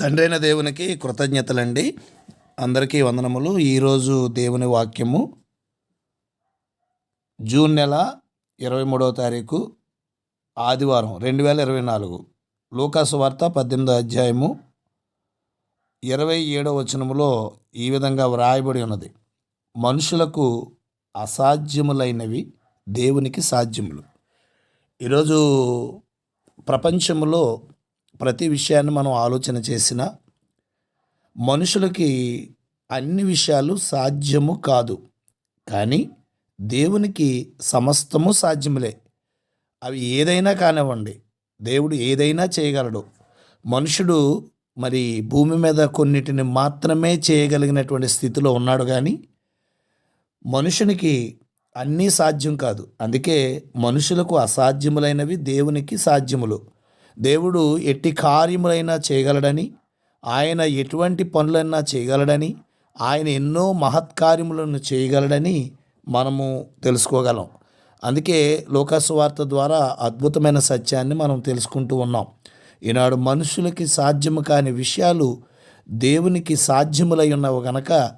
తండ్రైన దేవునికి కృతజ్ఞతలండి. అందరికీ వందనములు. ఈరోజు దేవుని వాక్యము జూన్ నెల ఇరవై మూడవ తారీఖు ఆదివారం రెండు వేల ఇరవై నాలుగు. లూకాసు వార్త పద్దెనిమిదో అధ్యాయము ఇరవై ఏడవ వచనములో ఈ విధంగా వ్రాయబడి ఉన్నది. మనుషులకు అసాధ్యములైనవి దేవునికి సాధ్యములు. ఈరోజు ప్రపంచంలో ప్రతి విషయాన్ని మనం ఆలోచన చేసిన మనుషులకి అన్ని విషయాలు సాధ్యము కాదు. కానీ దేవునికి సమస్తము సాధ్యములే. అవి ఏదైనా కానివ్వండి దేవుడు ఏదైనా చేయగలడు. మనుషుడు మరి భూమి మీద కొన్నిటిని మాత్రమే చేయగలిగినటువంటి స్థితిలో ఉన్నాడు కానీ మనుషునికి అన్నీ సాధ్యం కాదు. అందుకే మనుషులకు అసాధ్యములైనవి దేవునికి సాధ్యములు. దేవుడు ఎట్టి కార్యములైనా చేయగలడని ఆయన ఎటువంటి పనులైనా చేయగలడని ఆయన ఎన్నో మహత్కార్యములను చేయగలడని మనము తెలుసుకోగలం. అందుకే లోకాసువార్త ద్వారా అద్భుతమైన సత్యాన్ని మనం తెలుసుకుంటూ ఉన్నాం. ఈనాడు మనుషులకి సాధ్యము కాని విషయాలు దేవునికి సాధ్యములై ఉన్నవి గనక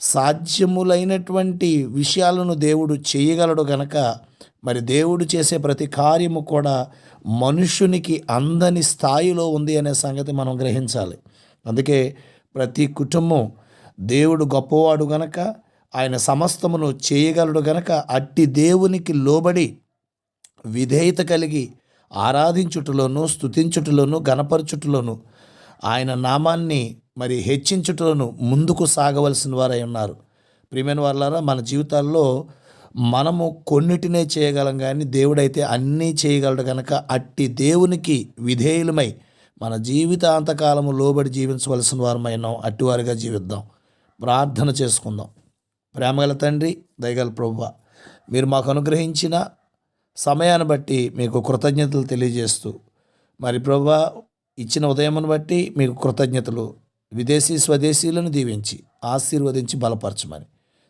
సాధ్యములైనటువంటి విషయాలను దేవుడు చేయగలడు గనక మరి దేవుడు చేసే ప్రతి కార్యము కూడా మనుషునికి అందని స్థాయిలో ఉంది అనే సంగతి మనం గ్రహించాలి. అందుకే ప్రతి కుటుంబం దేవుడు గొప్పవాడు గనక ఆయన సమస్తమును చేయగలడు గనక అట్టి దేవునికి లోబడి విధేయత కలిగి ఆరాధించుటలోను స్థుతించుటలోనూ గణపరచుటలోను ఆయన నామాన్ని మరి హెచ్చించుటలోను ముందుకు సాగవలసిన వారై ఉన్నారు. ప్రియమైన వాళ్ళారా మన జీవితాల్లో మనము కొన్నిటినే చేయగలం కానీ దేవుడైతే అన్నీ చేయగలడు కనుక అట్టి దేవునికి విధేయులమై మన జీవితాంతకాలము లోబడి జీవించవలసిన వారమైనాం అట్టివారిగా జీవిద్దాం. ప్రార్థన చేసుకుందాం. ప్రేమగల తండ్రి దయగల ప్రభువ మీరు మాకు అనుగ్రహించిన సమయాన్ని బట్టి మీకు కృతజ్ఞతలు తెలియజేస్తూ మరి ప్రభా ఇచ్చిన ఉదయమును బట్టి మీకు కృతజ్ఞతలు. విదేశీ స్వదేశీలను దీవించి ఆశీర్వదించి బలపరచమని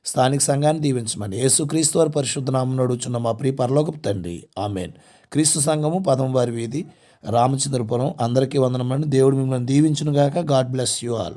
స్థానిక సంఘాన్ని దీవించమని యేసుక్రీస్తు వారి పరిశుద్ధ నామం నడుచున్న మా ప్రియ పరలోకపు తండ్రి. ఆమెన్. క్రీస్తు సంఘము పదం వారి వీధి రామచంద్రపురం. అందరికీ వందనమని దేవుడు మిమ్మల్ని దీవించునుగాక. God bless you all.